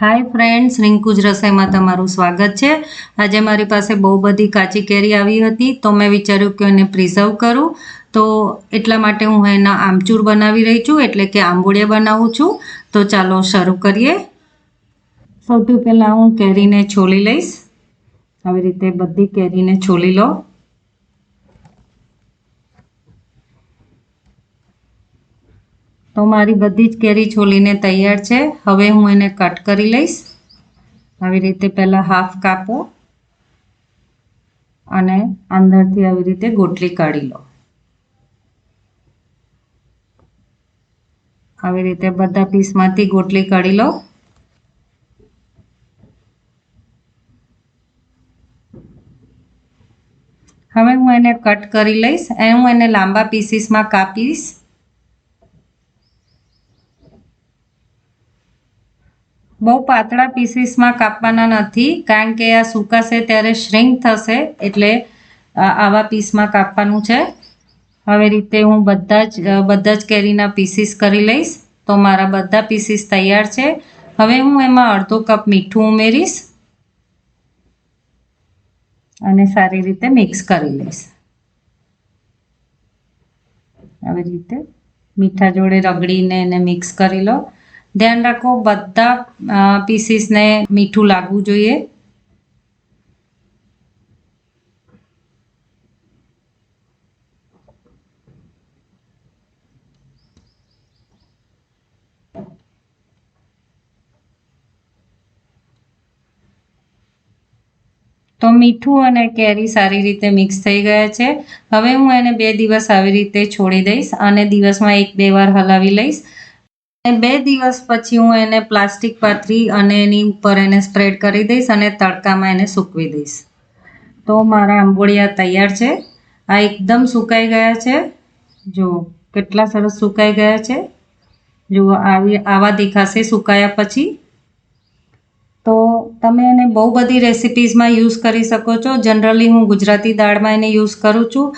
Hi friends રિંકુજ રસોઈમાં તમારું સ્વાગત છે. આજે મારી પાસે બહુ બધી કાચી કેરી આવી હતી, તો મેં વિચાર્યું કે એને પ્રિઝર્વ કરું. તો એટલા માટે હું એના આમચૂર બનાવી રહી છું, એટલે કે આંબોળિયા બનાવું છું. તો ચાલો શરૂ કરીએ. સૌથી પહેલાં હું કેરીને છોલી લઈશ. આવી રીતે બધી કેરીને છોલી લો. તો મારી બધી જ કેરી છોલીને તૈયાર છે. હવે હું એને કટ કરી લઈશ. આવી રીતે પહેલાં હાફ કાપો અને અંદરથી આવી રીતે ગોટલી કાઢી લો. આવી રીતે બધા પીસમાંથી ગોટલી કાઢી લો. હવે હું એને કટ કરી લઈશ. એ હું એને લાંબા પીસીસમાં કાપીશ. બહુ પાતળા પીસીસમાં કાપવાના નથી, કારણ કે આ સુકાશે ત્યારે શ્રિંક થશે એટલે આવા પીસમાં કાપવાનું છે. હવે રીતે હું બધા જ બધા જ કેરીના પીસીસ કરી લઈશ, તો મારા બધા પીસીસ તૈયાર છે. હવે હું એમાં અડધો કપ મીઠું ઉમેરીશ અને સારી રીતે મિક્સ કરી લઈશ. આવી રીતે મીઠા જોડે રગડીને એને મિક્સ કરી લો. ધ્યાન રાખો, બધા પીસીસને મીઠું લાગવું જોઈએ. તો મીઠું અને કેરી સારી રીતે મિક્સ થઈ ગયા છે. હવે હું એને બે દિવસ આવી રીતે છોડી દઈશ અને દિવસમાં એક બે વાર હલાવી લઈશ. બે દિવસ પછી હું એને પ્લાસ્ટિક પાથરી અને એની ઉપર એને સ્પ્રેડ કરી દઈશ અને તડકામાં એને સૂકવી દઈશ. તો મારા આંબોળિયા તૈયાર છે. આ એકદમ સુકાઈ ગયા છે. જો, કેટલા સરસ સુકાઈ ગયા છે. જુઓ આવી, આવા દેખાશે સુકાયા પછી. તો તમે એને બહુ બધી રેસિપીઝમાં યુઝ કરી શકો છો. જનરલી હું ગુજરાતી દાળમાં એને યુઝ કરું છું.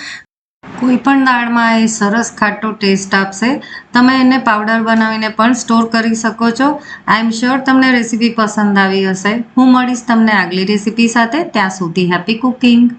કોઈ પણ દાળમાં એ સરસ ખાટો ટેસ્ટ આપશે. તમે એને પાવડર બનાવીને પણ સ્ટોર કરી શકો છો. આઈ એમ શ્યોર તમને રેસીપી પસંદ આવી હશે. હું મળીશ તમને આગલી રેસીપી સાથે. ત્યાં સુધી હેપી કુકિંગ